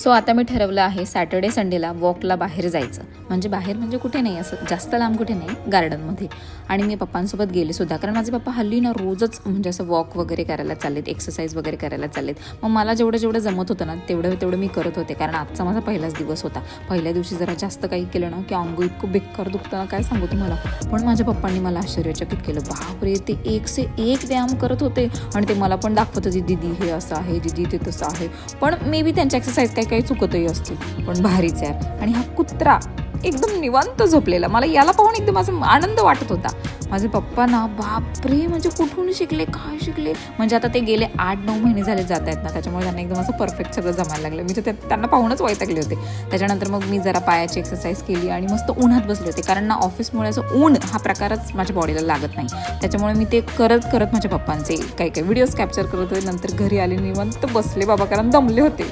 So आता मी ठरवलं आहे सॅटर्डे संडेला वॉकला बाहेर जायचं. म्हणजे बाहेर म्हणजे कुठे नाही असं जास्त लांब कुठे नाही गार्डनमध्ये आणि मी पप्पांसोबत गेले सुद्धा. कारण माझे पप्पा हल्ली ना रोजच म्हणजे असं वॉक वगैरे करायला चाललेत एक्सरसाइज वगैरे करायला चाललेत. मग मला जेवढं जेवढं जमत होतं ना तेवढं तेवढं मी करत होते. कारण आजचा माझा पहिलाच दिवस होता. पहिल्या दिवशी जरा जास्त काही केलं ना की अंग इतकं बेकार दुखतं ना काय सांगू तुम्हाला? पण माझ्या पप्पांनी मला आश्चर्यचकित केलं. बापरे ते एक से एक व्यायाम करत होते. आणि ते मला पण दाखवत होते दीदी हे असं आहे दीदी ते तसं आहे. पण मे बी त्यांच्या एक्सरसाइज काही काही चुकतही असतील. पण भारीच आहे. आणि हा कुत्रा एकदम निवांत झोपलेला. मला याला पाहून एकदम असं आनंद वाटत होता. माझे पप्पा ना बापरे म्हणजे कुठून शिकले काय शिकले? म्हणजे आता ते गेले आठ नऊ महिने झाले जात आहेत ना त्याच्यामुळे त्यांना एकदम असं परफेक्ट सगळं जमायला लागलं. मी तर त्यांना पाहूनच वैतागले होते. त्याच्यानंतर मग मी जरा पायाची एक्सरसाइज केली आणि मस्त उन्हात बसले होते. कारण ना ऑफिसमुळे असं ऊन हा प्रकारच माझ्या बॉडीला लागत नाही. त्याच्यामुळे मी ते करत करत माझ्या पप्पांचे काही काही व्हिडिओज कॅप्चर करत होते. नंतर घरी आले निवांत बसले बाबा कारण दमले होते.